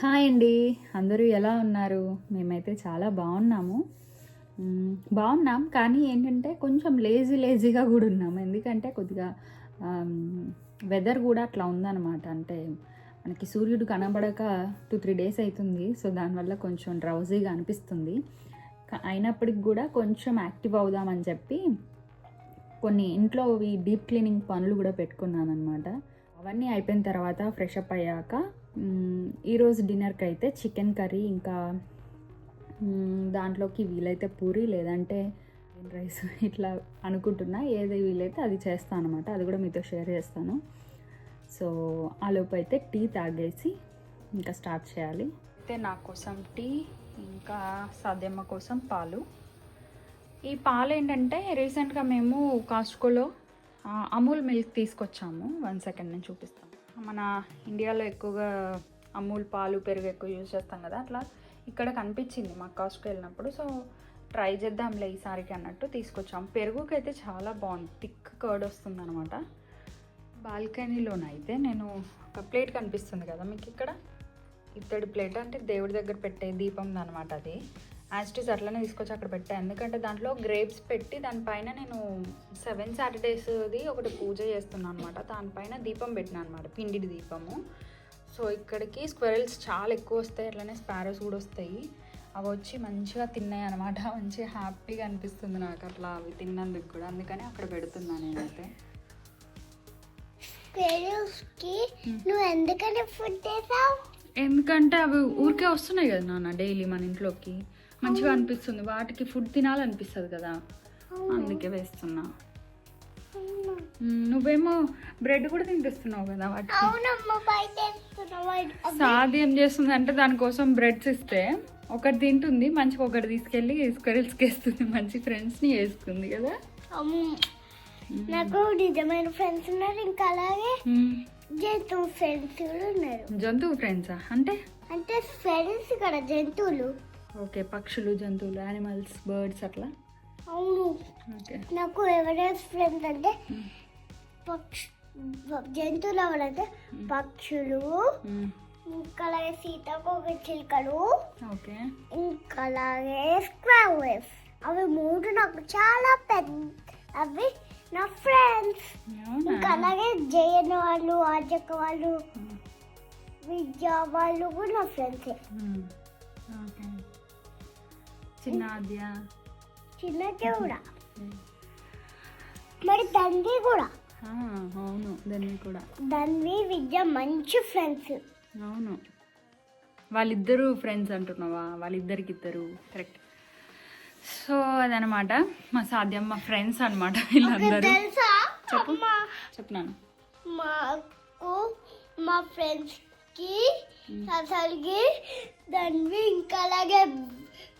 Hi అండి. అందరూ ఎలా ఉన్నారు? మేమైతే చాలా బాగున్నాము. బాగున్నాం కానీ ఏంటంటే కొంచెం లేజీ లేజీగా కూడా ఉన్నాము ఎందుకంటే కొద్దిగా వెదర్ కూడా అట్లా ఉందన్నమాట. అంటే మనకి సూర్యుడు కనబడక టూ త్రీ డేస్ అవుతుంది సో దానివల్ల కొంచెం డ్రౌజీగా అనిపిస్తుంది. అయినప్పటికి కూడా కొంచెం యాక్టివ్ అవుదామని చెప్పి కొన్ని ఇంట్లో ఈ డీప్ క్లీనింగ్ పనులు కూడా పెట్టుకున్నాను అనమాట అవన్నీ అయిపోయిన తర్వాత ఫ్రెష్ అప్ అయ్యాక ఈరోజు డిన్నర్కి అయితే చికెన్ కర్రీ ఇంకా దాంట్లోకి వీలైతే పూరి లేదంటే రైస్ ఇట్లా అనుకుంటున్నా. ఏది వీలైతే అది చేస్తాను అనమాట అది కూడా మీతో షేర్ చేస్తాను. సో ఆలోపు అయితే టీ తాగేసి ఇంకా స్టార్ట్ చేయాలి. అయితే నా కోసం టీ ఇంకా సాధ్యమ్మ కోసం పాలు. ఈ పాలు ఏంటంటే రీసెంట్గా మేము కాస్ట్కోలో అమూల్ మిల్క్ తీసుకొచ్చాము. వన్ సెకండ్ నేను చూపిస్తాను. మన ఇండియాలో ఎక్కువగా అమూల్ పాలు పెరుగు ఎక్కువ యూజ్ చేస్తాం కదా అట్లా ఇక్కడ కనిపించింది మా కాస్ట్కి వెళ్ళినప్పుడు. సో ట్రై చేద్దాంలే ఈసారికి అన్నట్టు తీసుకొచ్చాం. పెరుగుకి అయితే చాలా బాగుంది. థిక్ కర్డ్ వస్తుంది అనమాట బాల్కనీలోనైతే నేను ఒక ప్లేట్ కనిపిస్తుంది కదా మీకు ఇక్కడ. ఇత్తడి ప్లేట్ అంటే దేవుడి దగ్గర పెట్టే దీపం అనమాట అది. యాస్టీస్ అట్లనే తీసుకొచ్చి అక్కడ పెట్టాను ఎందుకంటే దాంట్లో గ్రేప్స్ పెట్టి దానిపైన నేను సెవెన్ సాటర్డేస్ది ఒకటి పూజ చేస్తున్నాను అనమాట దానిపైన దీపం పెట్టినా అనమాట పిండి దీపము. సో ఇక్కడికి స్క్వెరల్స్ చాలా ఎక్కువ వస్తాయి. అట్లనే స్పారోస్ కూడా వస్తాయి. అవి వచ్చి మంచిగా తిన్నాయి అనమాట మంచిగా హ్యాపీగా అనిపిస్తుంది నాకు అట్లా అవి తిన్నందుకు కూడా. అందుకని అక్కడ పెడుతున్నాను నేనైతే. పెరుగుకి నువ్వు ఎందుకని ఫుడ్ చేసావు? ఎందుకంటే అవి ఊరికే వస్తున్నాయి కదా నాన్న డైలీ మన ఇంట్లోకి. మంచిగా అనిపిస్తుంది. వాటికి ఫుడ్ తినాలనిపిస్తుంది కదా. అందుకే వేస్తున్నా. నువ్వేమో బ్రెడ్ కూడా తినిపిస్తున్నావు కదా వాటికి. సాది ఏం చేస్తుంది అంటే దానికోసం బ్రెడ్స్ ఇస్తే ఒకటి తింటుంది మంచిగా ఒకటి తీసుకెళ్ళి స్క్వెరల్స్కి వేస్తుంది మంచి ఫ్రెండ్స్ని వేసుకుంది కదా. నాకు నిజమైన ఫ్రెండ్స్ ఉన్నారు ఇంకా అలాగే జంతువు ఫ్రెండ్స్ కూడా ఉన్నారు. జంతువు ఫ్రెండ్సా అంటే? అంటే ఫ్రెండ్స్ ఇక్కడ జంతువులు. ఓకే పక్షులు జంతువులు యానిమల్స్ బర్డ్స్ అట్లా? అవును. ఓకే. నాకు ఎవరైనా ఫ్రెండ్స్ అంటే పక్ష జంతువులు ఎవరంటే పక్షులు ఇంకా అలాగే సీతాకోక చిలుకలు ఓకే. ఇంకా అలాగే స్క్వావేస్ అవి మూడు నాకు చాలా పెద్ద అవి నా ఫ్రెండ్స్ ఇంకా అలాగే జయన్ వాళ్ళు ఆజక్క వాళ్ళు విద్యా వాళ్ళు కూడా నా ఫ్రెండ్స్ చిన్న ఆద్య. చిన్నది కూడా మరి తండ్రి కూడా? అవును దాన్ని కూడా. ధన్వి విద్య మంచి ఫ్రెండ్స్ అవును. వాళ్ళిద్దరూ ఫ్రెండ్స్ అంటున్నావా? వాళ్ళిద్దరికి ఇద్దరు కరెక్ట్ సో అదనమాట. మా సాధ్యం మా ఫ్రెండ్స్ అనమాట వీళ్ళందరూ. చెప్పు. చెప్తున్నాను మాకు మా ఫ్రెండ్స్ కి అసలుకి ధన్వి ఇంకా అలాగే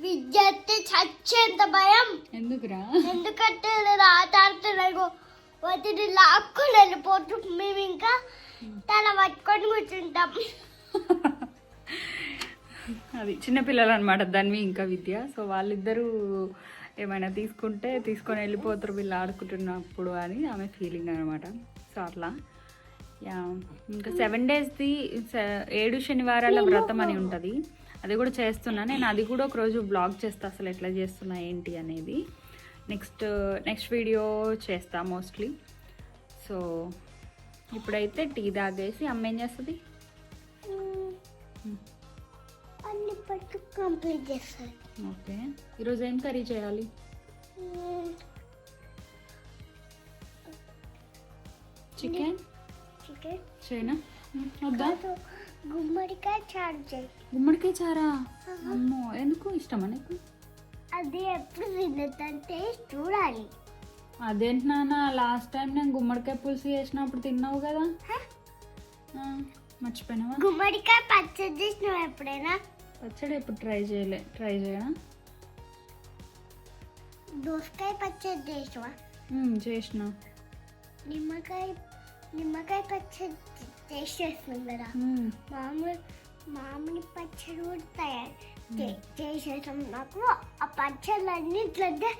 విద్య అంటే చచ్చేంత భయం. ఎందుకురా? ఎందుకంటే రాత ఆడుతున్నాడు వాటిని లాక్కొని వెళ్ళిపోతూ మేము ఇంకా తల పట్టుకొని కూర్చుంటాం. అది చిన్నపిల్లలు అనమాట ధన్వి ఇంకా విద్య. సో వాళ్ళిద్దరూ ఏమైనా తీసుకుంటే తీసుకొని వెళ్ళిపోతారు వీళ్ళు ఆడుకుంటున్నప్పుడు అని ఆమె ఫీలింగ్ అనమాట. సో అట్లా. ఇంకా సెవెన్ డేస్ది ఏడు శనివారాల వ్రతం అని ఉంటుంది. అది కూడా చేస్తున్నా. నేను అది కూడా ఒకరోజు బ్లాగ్ చేస్తా అసలు ఎట్లా చేస్తున్నా ఏంటి అనేది. నెక్స్ట్ నెక్స్ట్ వీడియో చేస్తా మోస్ట్లీ. సో ఇప్పుడైతే టీ తాగేసి అమ్మ ఏం చేస్తుంది? కంప్లీట్ చేస్తారు ఓకే. ఈరోజు ఏం కర్రీ చేయాలి? చికెన్? చేయనా మ్, వద్దా? గుమ్మడికాయ చారు చేయి. గుమ్మడికాయ చారా? అమ్మో ఎందుకు? ఇష్టమా నీకు? అది ఎప్పుడు తిన్నదంటే చూడాలి. అదేంటి నాన్న లాస్ట్ టైం నేను గుమ్మడికాయ పులుసు చేసినప్పుడు తిన్నావు కదా? మర్చిపోయినావా? గుమ్మడికాయ పచ్చడి చేసినావు ఎప్పుడైనా? పచ్చడి ఎప్పుడు ట్రై చేయలే ట్రై చేయనా? దోసకాయ పచ్చడి చేసినావా? చేసిన. నిమ్మకాయ నిమ్మకాయ పచ్చడి టేస్ట్ చేస్తుంది కదా. మామూలు మామిడి పచ్చడి కూడా తయారు చేసేసాం. నాకు ఆ పచ్చళ్ళు అన్నింటికంటే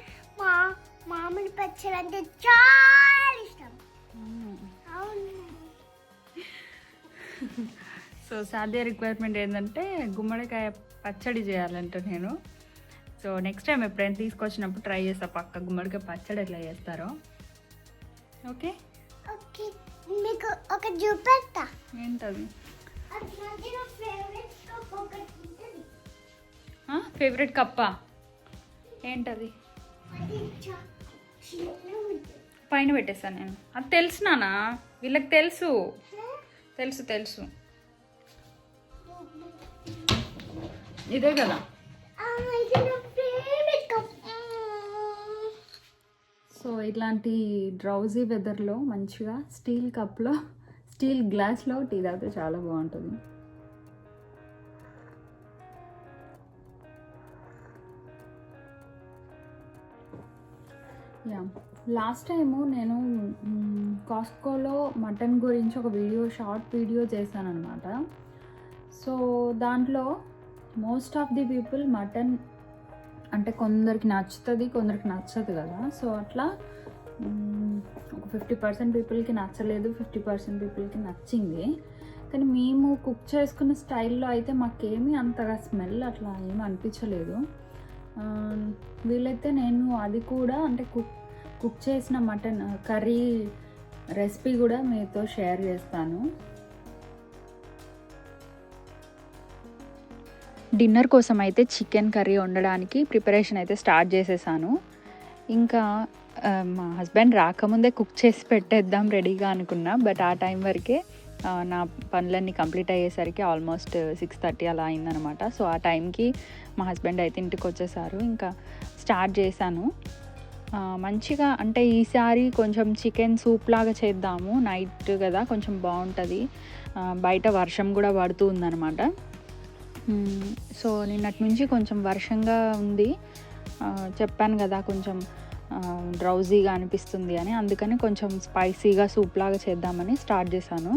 మా మామిడి పచ్చడి అంటే చాలా ఇష్టం. అవును. సో సాధ్య రిక్వైర్మెంట్ ఏంటంటే గుమ్మడికాయ పచ్చడి చేయాలంట నేను. సో నెక్స్ట్ టైం ఎప్పుడైనా తీసుకొచ్చినప్పుడు ట్రై చేస్తా. పక్క గుమ్మడికాయ పచ్చడి ఎట్లా చేస్తారో. ఓకే మీకు ఒక చూపెడతా. ఏంటది? ఫేవరెట్ కప్పా ఏంటది. పైన పెట్టేస్తాను నేను. అది తెలుసు నానా వీళ్ళకి తెలుసు. తెలుసు తెలుసు. ఇదే కదా ఆ, ఇది నా ఫేవరెట్ కప్ సో ఇట్లాంటి డ్రౌజీ వెదర్లో మంచిగా స్టీల్ కప్లో స్టీల్ గ్లాస్లో టీ తాగితే చాలా బాగుంటుంది. యా లాస్ట్ టైము నేను కాస్కోలో మటన్ గురించి ఒక వీడియో షార్ట్ వీడియో చేశాను అనమాట సో దాంట్లో most of the people mutton అంటే కొందరికి నచ్చుతుంది కొందరికి నచ్చదు కదా. సో అట్లా ఒక ఫిఫ్టీ పర్సెంట్ పీపుల్కి నచ్చలేదు ఫిఫ్టీ పర్సెంట్ పీపుల్కి నచ్చింది. కానీ మేము కుక్ చేసుకున్న స్టైల్లో అయితే మాకేమీ అంతగా స్మెల్ అట్లా ఏమీ అనిపించలేదు. వీలైతే నేను అది కూడా అంటే కుక్ కుక్ చేసిన మటన్ కర్రీ రెసిపీ కూడా మీతో షేర్ చేస్తాను. డిన్నర్ కోసం అయితే చికెన్ కర్రీ వండడానికి ప్రిపరేషన్ అయితే స్టార్ట్ చేసేసాను. ఇంకా మా హస్బెండ్ రాకముందే కుక్ చేసి పెట్టేద్దాం రెడీగా అనుకున్నా బట్ ఆ టైం వరకే నా పనులన్నీ కంప్లీట్ అయ్యేసరికి ఆల్మోస్ట్ సిక్స్ థర్టీ అలా అయిందనమాట సో ఆ టైంకి మా హస్బెండ్ అయితే ఇంటికి వచ్చేసారు. ఇంకా స్టార్ట్ చేశాను. మంచిగా అంటే ఈసారి కొంచెం చికెన్ సూప్ లాగా చేద్దాము. నైట్ కదా కొంచెం బాగుంటుంది. బయట వర్షం కూడా పడుతూ ఉందనమాట సో నిన్నటి నుంచి కొంచెం వర్షంగా ఉంది. చెప్పాను కదా కొంచెం డ్రౌజీగా అనిపిస్తుంది అని. అందుకని కొంచెం స్పైసీగా సూప్ లాగా చేద్దామని స్టార్ట్ చేశాను.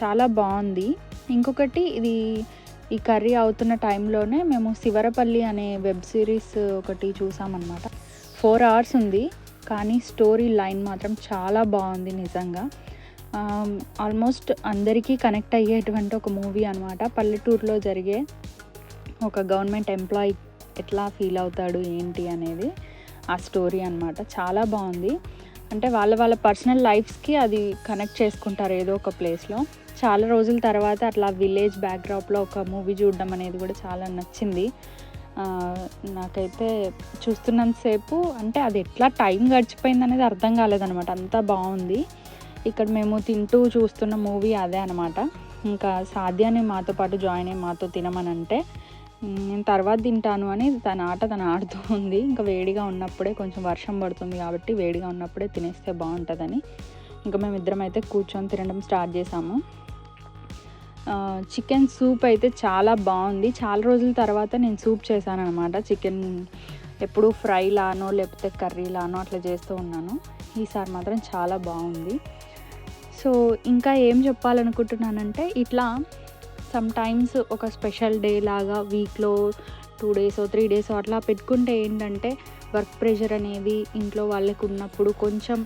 చాలా బాగుంది. ఇంకొకటి ఇది ఈ కర్రీ అవుతున్న టైంలోనే మేము శివరపల్లి అనే వెబ్ సిరీస్ ఒకటి చూసామన్నమాట. ఫోర్ అవర్స్ ఉంది కానీ స్టోరీ లైన్ మాత్రం చాలా బాగుంది నిజంగా. ఆల్మోస్ట్ అందరికీ కనెక్ట్ అయ్యేటువంటి ఒక మూవీ అనమాట పల్లెటూరులో జరిగే ఒక గవర్నమెంట్ ఎంప్లాయీ ఎట్లా ఫీల్ అవుతాడు ఏంటి అనేది ఆ స్టోరీ అనమాట చాలా బాగుంది. అంటే వాళ్ళ వాళ్ళ పర్సనల్ లైఫ్స్కి అది కనెక్ట్ చేసుకుంటారు ఏదో ఒక ప్లేస్లో. చాలా రోజుల తర్వాత అట్లా విలేజ్ బ్యాక్డ్రాప్లో ఒక మూవీ చూడడం అనేది కూడా చాలా నచ్చింది. నాకైతే చూస్తున్నంతసేపు అంటే అది ఎట్లా టైం గడిచిపోయింది అనేది అర్థం కాలేదనమాట అంతా బాగుంది. ఇక్కడ మేము తింటూ చూస్తున్న మూవీ అదే అనమాట ఇంకా సాధ్యాన్ని మాతో పాటు జాయిన్ అయ్యి మాతో తినమని అంటే నేను తర్వాత తింటాను అని తన ఆట తను ఆడుతూ ఉంది. ఇంకా వేడిగా ఉన్నప్పుడే కొంచెం వర్షం పడుతుంది కాబట్టి వేడిగా ఉన్నప్పుడే తినేస్తే బాగుంటుందని ఇంకా మేము ఇద్దరం అయితే కూర్చొని తినడం స్టార్ట్ చేసాము. చికెన్ సూప్ అయితే చాలా బాగుంది. చాలా రోజుల తర్వాత నేను సూప్ చేశాను అనమాట చికెన్ ఎప్పుడు ఫ్రై లానో లేకపోతే కర్రీ లానో అట్లా చేస్తూ ఉన్నాను. ఈసారి మాత్రం చాలా బాగుంది. సో ఇంకా ఏం చెప్పాలనుకుంటున్నానంటే ఇట్లా సమ్టైమ్స్ ఒక స్పెషల్ డే లాగా వీక్లో టూ డేస్ త్రీ డేస్ అట్లా పెట్టుకుంటే ఏంటంటే వర్క్ ప్రెషర్ అనేది ఇంట్లో వాళ్ళకి ఉన్నప్పుడు కొంచెం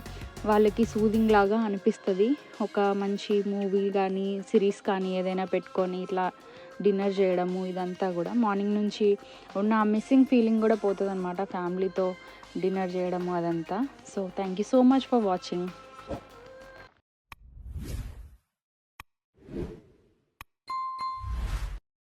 వాళ్ళకి సూదింగ్ లాగా అనిపిస్తుంది. ఒక మంచి మూవీ కానీ సిరీస్ కానీ ఏదైనా పెట్టుకొని ఇట్లా డిన్నర్ చేయడము ఇదంతా కూడా. మార్నింగ్ నుంచి ఉన్న మిస్సింగ్ ఫీలింగ్ కూడా పోతుంది అనమాట ఫ్యామిలీతో డిన్నర్ చేయడము అదంతా. So thank you so much for watching